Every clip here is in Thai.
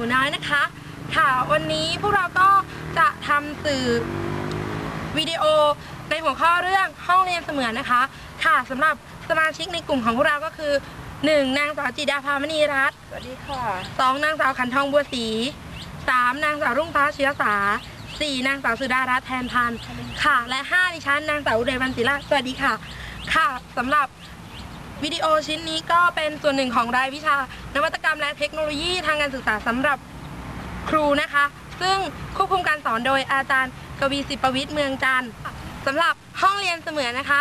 ลุ่มหมูน้อยนะคะ ค่ะวันนี้พวกเราก็จะทำสื่อวิดีโอในหัวข้อเรื่องห้องเรียนเสมือนนะคะ ค่ะสำหรับสมาชิกในกลุ่มของพวกเราก็คือ 1. นางสาวจิดาภามณีรัตน์สวัสดีค่ะสองนางสาวขันทองบัวศรีสามนางสาวรุ่งฟ้าเชื้อสาสี่นางสาวสุดารัตน์แทนพันธ์ค่ะ และห้าดิฉันนางสาวอุเรวันศิลาสวัสดีค่ะ ค่ะสำหรับ วิดีโอชิ้นนี้ก็เป็นส่วนหนึ่งของรายวิชา นวัตกรรมและเทคโนโลยีทางการศึกษาสำหรับครูนะคะ ซึ่งควบคุมการสอนโดยอาจารย์กวีศิปวิทย์เมืองจันทร์สำหรับห้องเรียนเสมือนนะคะ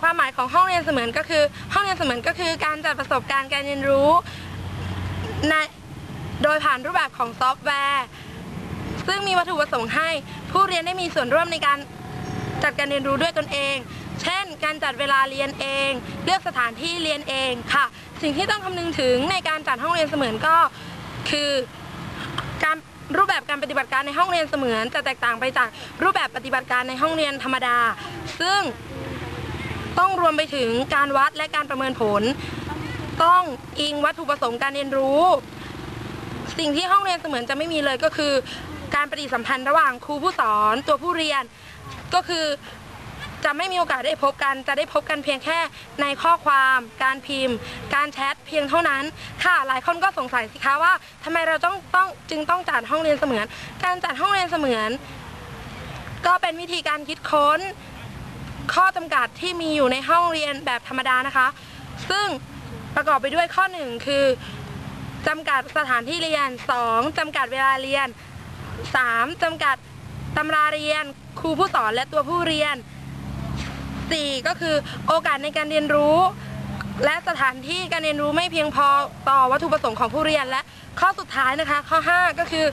ความหมายของห้องเรียนเสมือนก็คือ ห้องเรียนเสมือนก็คือการจัดประสบการณ์การเรียนรู้ในโดยผ่านรูปแบบของซอฟต์แวร์ ซึ่งมีวัตถุประสงค์ให้ ผู้เรียนได้มีส่วนร่วมในการจัดการเรียนรู้ด้วยตนเอง เช่น การจัดเวลาเรียนเอง เลือกสถานที่เรียนเองค่ะ สิ่งที่ต้องคำนึงถึงในการจัดห้องเรียนเสมือนก็คือการรูปแบบการปฏิบัติการในห้องเรียนเสมือน จะแตกต่างไปจากรูปแบบปฏิบัติการในห้องเรียนธรรมดา ซึ่งต้องรวมไปถึงการวัดและการประเมินผล ต้องอิงวัตถุประสงค์การเรียนรู้ สิ่งที่ห้องเรียนเสมือนจะไม่มีเลยก็คือ การปฏิสัมพันธ์ระหว่างครูผู้สอนตัวผู้เรียน ก็คือ จะไม่มีโอกาสได้พบกัน จะได้พบกันเพียงแค่ในข้อความ การพิมพ์ การแชทเพียงเท่านั้น ค่ะ หลายคนก็สงสัยสิคะว่าทำไมเราต้องต้องจึงต้องจัดห้องเรียนเสมือน การจัดห้องเรียนเสมือน ก็เป็นวิธีการคิดค้น ข้อจำกัดที่มีอยู่ในห้องเรียนแบบธรรมดานะคะ ซึ่งประกอบไปด้วยข้อหนึ่งคือจำกัดสถานที่เรียน 2. จำกัดเวลาเรียน 3. จำกัดตำราเรียน ครูผู้สอนและตัวผู้เรียน 4. ก็คือโอกาสในการเรียนรู้ และสถานที่การเรียนรู้ไม่เพียงพอต่อวัตถุประสงค์ของผู้เรียนและข้อสุดท้ายนะคะ ข้อ 5 ก็คือ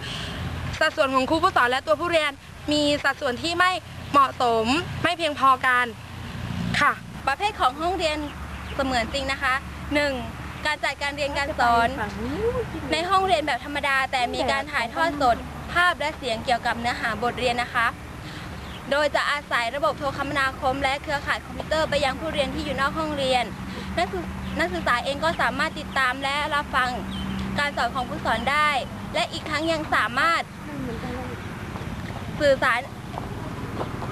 สัดส่วนของครูผู้สอนและตัวผู้เรียนมีสัดส่วนที่ไม่เหมาะสมไม่เพียงพอกันค่ะ ประเภทของห้องเรียนเสมือนจริงนะคะ 1. การจัดการเรียนการสอน ในห้องเรียนแบบธรรมดา แต่มีการถ่ายทอดสด ภาพและเสียงเกี่ยวกับเนื้อหาบทเรียนนะคะ โดยจะอาศัยระบบโทรคมนาคม และเครือข่ายคอมพิวเตอร์ไปยังผู้เรียนที่อยู่นอกห้องเรียนนักศึกนักศึกษาเองก็สามารถติดตามและรับฟังการสอนของผู้สอนได้ และอีกทั้งยังสามารถสื่อสาร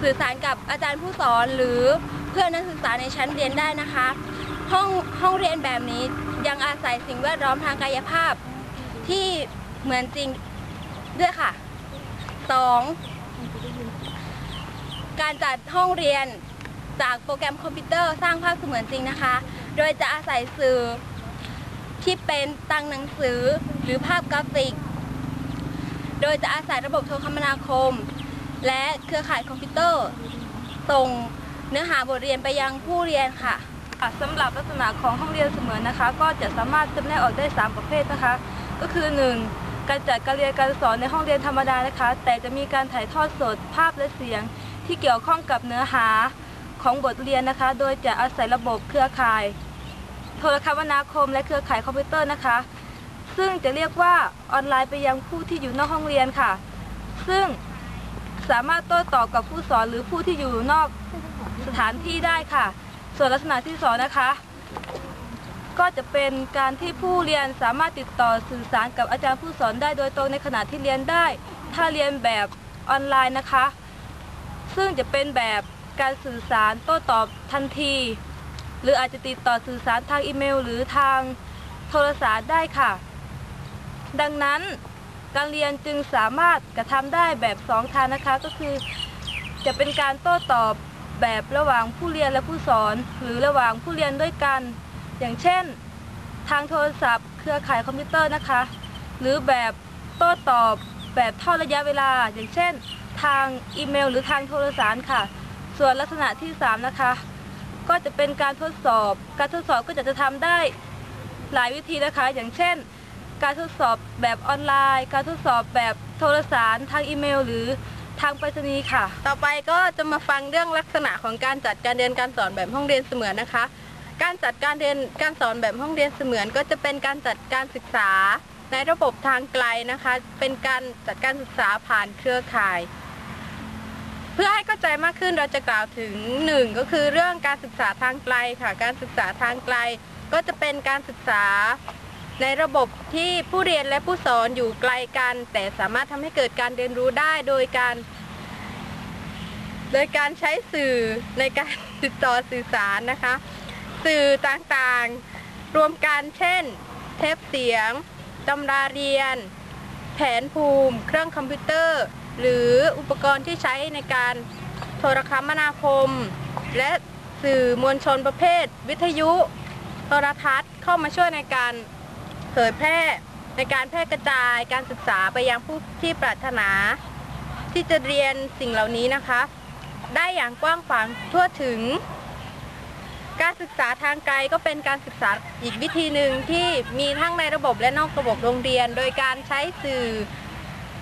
สื่อสารกับอาจารย์ผู้สอนหรือเพื่อนนักศึกษาในชั้นเรียนได้นะคะ ห้องห้องเรียนแบบนี้ยังอาศัยสิ่งแวดล้อมทางกายภาพที่เหมือนจริงด้วยค่ะ 2. การจัดห้องเรียนจากโปรแกรมคอมพิวเตอร์สร้างภาพเสมือนจริงนะคะ โดยจะอาศัยสื่อที่เป็นตังหนังสือหรือภาพกราฟิก โดยจะอาศัยระบบโทรคมนาคม และเครือข่ายคอมพิวเตอร์ส่งเนื้อหาบทเรียนไปยังผู้เรียนค่ะสำหรับลักษณะของห้องเรียนเสมือนนะคะ ก็จะสามารถจำแนกออกได้ 3 ประเภทนะคะ ก็คือ 1. การจัดการเรียนการสอนในห้องเรียนธรรมดานะคะ แต่จะมีการถ่ายทอดสดภาพและเสียง ที่เกี่ยวข้องกับเนื้อหาของบทเรียนนะคะ โดยจะอาศัยระบบเครือข่าย โทรคมนาคมและเครือข่ายคอมพิวเตอร์นะคะ ซึ่งจะเรียกว่าออนไลน์ไปยังผู้ที่อยู่นอกห้องเรียนค่ะ ซึ่งสามารถโต้ตอบกับผู้สอนหรือผู้ที่อยู่นอกสถานที่ได้ค่ะ ส่วนลักษณะที่สองนะคะ ก็จะเป็นการที่ผู้เรียนสามารถติดต่อสื่อสารกับอาจารย์ผู้สอนได้โดยตรงในขณะที่เรียนได้ ถ้าเรียนแบบออนไลน์นะคะ ซึ่งจะเป็นแบบการสื่อสารโต้ตอบทันที หรืออาจจะติดต่อสื่อสารทางอีเมล หรือทางโทรศัพท์ได้ค่ะ ดังนั้นการเรียนจึงสามารถกระทำได้แบบสองทางนะคะก็คือ จะเป็นการโต้ตอบแบบระหว่างผู้เรียนและผู้สอน หรือระหว่างผู้เรียนด้วยกัน อย่างเช่น ทางโทรศัพท์ เครือข่ายคอมพิวเตอร์นะคะ หรือแบบโต้ตอบแบบทอดระยะเวลา อย่างเช่น ทางอีเมล หรือทางโทรสารค่ะ ส่วนลักษณะที่ 3 นะคะ ก็จะเป็นการทดสอบ การทดสอบก็จะจะทำได้หลายวิธีนะคะ อย่างเช่น การทดสอบแบบออนไลน์ การทดสอบแบบโทรสารทางอีเมล หรือทางไปรษณีย์ค่ะ ต่อไปก็จะมาฟังเรื่องลักษณะของการจัดการเรียนการสอนแบบห้องเรียนเสมือนนะคะ การจัดการเรียนการสอนแบบห้องเรียนเสมือน ก็จะเป็นการจัดการศึกษาในระบบทางไกลนะคะ เป็นการจัดการศึกษาผ่านเครือข่าย เพื่อให้เข้าใจมากขึ้นเราจะกล่าวถึงหนึ่งก็คือเรื่องการศึกษาทางไกลค่ะ การศึกษาทางไกล ก็จะเป็นการศึกษาในระบบที่ผู้เรียนและผู้สอนอยู่ไกลกัน แต่สามารถทำให้เกิดการเรียนรู้ได้โดยการ โดยการใช้สื่อในการติดต่อสื่อสารนะคะ สื่อต่างๆ รวมกันเช่น เทปเสียงตำราเรียน แผนภูมิ เครื่องคอมพิวเตอร์ หรืออุปกรณ์ที่ใช้ในการโทรคมนาคม และสื่อมวลชนประเภท วิทยุ โทรทัศน์เข้ามาช่วยในการเผยแพร่ในการแพร่กระจายการศึกษาไปยังผู้ที่ปรารถนา ที่จะเรียนสิ่งเหล่านี้นะคะ ได้อย่างกว้างขวางทั่วถึง การศึกษาทางไกลก็เป็นการศึกษาอีกวิธีหนึ่งที่มีทั้งในระบบและนอกระบบโรงเรียน โดยการใช้สื่อ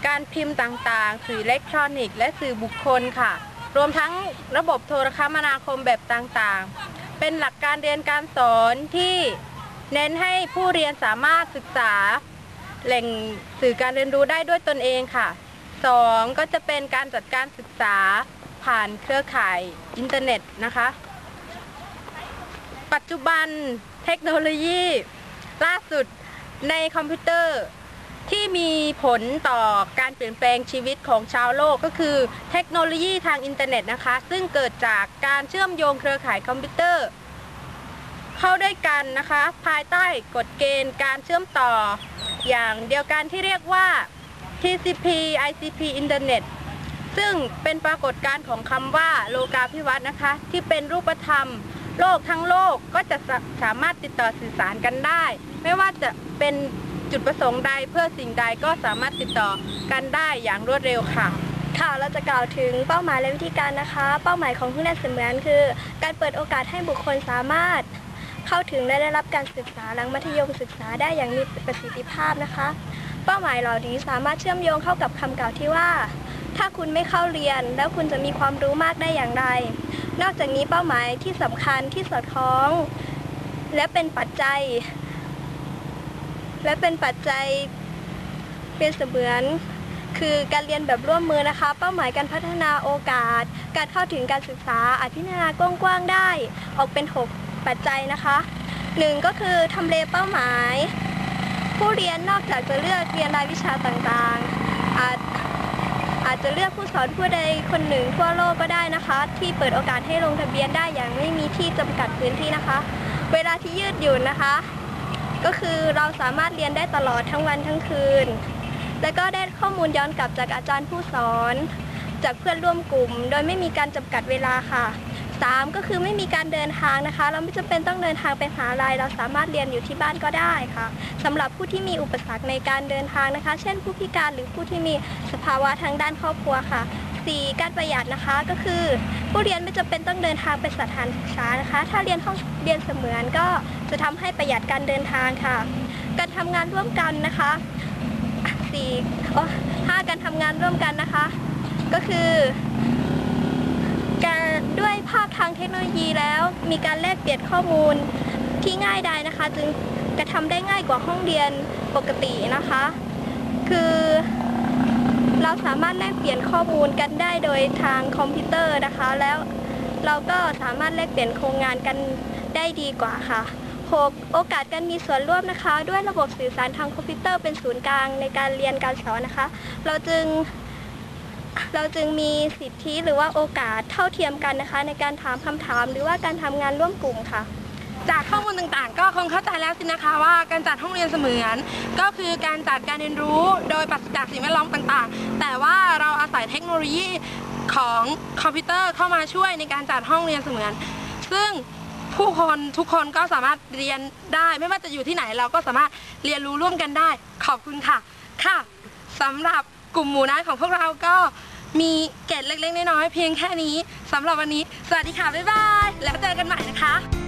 การพิมพ์ต่างๆ สื่ออิเล็กทรอนิกส์และสื่อบุคคลค่ะ รวมทั้งระบบโทรคมนาคมแบบต่างๆ เป็นหลักการเรียนการสอนที่เน้นให้ผู้เรียนสามารถศึกษา แหล่งสื่อการเรียนรู้ได้ด้วยตนเองค่ะสองก็จะเป็นการจัดการศึกษาผ่านเครือข่ายอินเทอร์เน็ตนะคะ ปัจจุบันเทคโนโลยี ล่าสุดในคอมพิวเตอร์ ที่มีผลต่อการเปลี่ยนแปลงชีวิตของชาวโลกก็คือ เทคโนโลยีทางอินเทอร์เน็ตนะคะ ซึ่งเกิดจากการเชื่อมโยงเครือข่ายคอมพิวเตอร์ เข้าด้วยกันนะคะ ภายใต้กฎเกณฑ์การเชื่อมต่อ อย่างเดียวกันที่เรียกว่า TCP ICP อินเทอร์เน็ตซึ่งเป็นปรากฏการณ์ของคำว่าโลกาภิวัตน์นะคะ ที่เป็นรูปธรรม โลกทั้งโลกก็จะสาสามารถติดต่อสื่อสารกันได้ ไม่ว่าจะเป็น จุดประสงค์ใดเพื่อสิ่งใดก็สามารถติดต่อกันได้อย่างรวดเร็วค่ะ ค่ะเราจะกล่าวถึงเป้าหมายและวิธีการนะคะ เป้าหมายของผู้เรียนเสมือนคือ การเปิดโอกาสให้บุคคลสามารถ เข้าถึงและได้รับการศึกษาหลังมัธยมศึกษาได้อย่างมีประสิทธิภาพนะคะ เป้าหมายเหล่านี้สามารถเชื่อมโยงเข้ากับคำกล่าวที่ว่า ถ้าคุณไม่เข้าเรียน แล้วคุณจะมีความรู้มากได้อย่างไร นอกจากนี้เป้าหมายที่สำคัญที่สอดคล้อง และเป็นปัจจัย และเป็นปัจจัยเป็นเสมือนคือการเรียนแบบร่วมมือนะคะ เป้าหมายการพัฒนาโอกาส การเข้าถึงการศึกษาอาจพิจารณากว้างๆได้ ออกเป็น 6 ปัจจัยนะคะหนึ่งก็คือทำเลเป้าหมาย ผู้เรียนนอกจากจะเลือกเรียนรายวิชาต่างๆ อาจอาจจะเลือกผู้สอนผู้ใดคนหนึ่งทั่วโลกก็ได้นะคะ ที่เปิดโอกาสให้ลงทะเบียนได้อย่างไม่มีที่จำกัดพื้นที่นะคะ เวลาที่ยืดหยุ่นนะคะ ก็คือเราสามารถเรียนได้ตลอดทั้งวันทั้งคืน แล้วก็ได้ข้อมูลย้อนกลับจากอาจารย์ผู้สอน จากเพื่อนร่วมกลุ่ม โดยไม่มีการจำกัดเวลาค่ะ 3 ก็คือไม่มีการเดินทางนะคะ เราไม่จำเป็นต้องเดินทางไปหาลัย เราสามารถเรียนอยู่ที่บ้านก็ได้ค่ะสำหรับผู้ที่มีอุปสรรคในการเดินทางนะคะ เช่นผู้พิการหรือผู้ที่มีสภาวะทางด้านครอบครัวค่ะ 4. การประหยัดนะคะก็คือ ผู้เรียนไม่จำเป็นต้องเดินทางไปสถานศึกษานะคะ ถ้าเรียนห้องเรียนเสมือนก็จะทำให้ประหยัดการเดินทางค่ะ การทำงานร่วมกันนะคะสี่อ๋อห้าการทำงานร่วมกันนะคะ ก็คือการด้วยภาพทางเทคโนโลยีแล้ว มีการแลกเปลี่ยนข้อมูลที่ง่ายได้นะคะ จึงกระทำได้ง่ายกว่าห้องเรียนปกตินะคะ คือ เราสามารถแลกเปลี่ยนข้อมูลกันได้โดยทางคอมพิวเตอร์นะคะ แล้วเราก็สามารถแลกเปลี่ยนโครงงานกันได้ดีกว่าค่ะ 6. โอกาสการมีส่วนร่วมนะคะ ด้วยระบบสื่อสารทางคอมพิวเตอร์เป็นศูนย์กลางในการเรียนการสอนนะคะ เราจึงเราจึงมีสิทธิหรือว่าโอกาสเท่าเทียมกันนะคะ ในการถามคำถามหรือว่าการทำงานร่วมกลุ่มค่ะ จากข้อมูลต่างๆ ก็คงเข้าใจแล้วสินะคะว่าการจัดห้องเรียนเสมือน ก็คือการจัดการเรียนรู้โดยปราศจากสิ่งแวดล้อมต่างๆ แต่ว่าเราอาศัยเทคโนโลยีของคอมพิวเตอร์เข้ามาช่วยในการจัดห้องเรียนเสมือน ซึ่งผู้คนทุกคนก็สามารถเรียนได้ไม่ว่าจะอยู่ที่ไหนเราก็สามารถเรียนรู้ร่วมกันได้ ขอบคุณค่ะค่ะสำหรับกลุ่มหมู่นัดของพวกเราก็มีเกร็ดเล็กๆน้อยๆเพียงแค่นี้สำหรับวันนี้ สวัสดีค่ะ บ๊ายบาย แล้วเจอกันใหม่นะคะ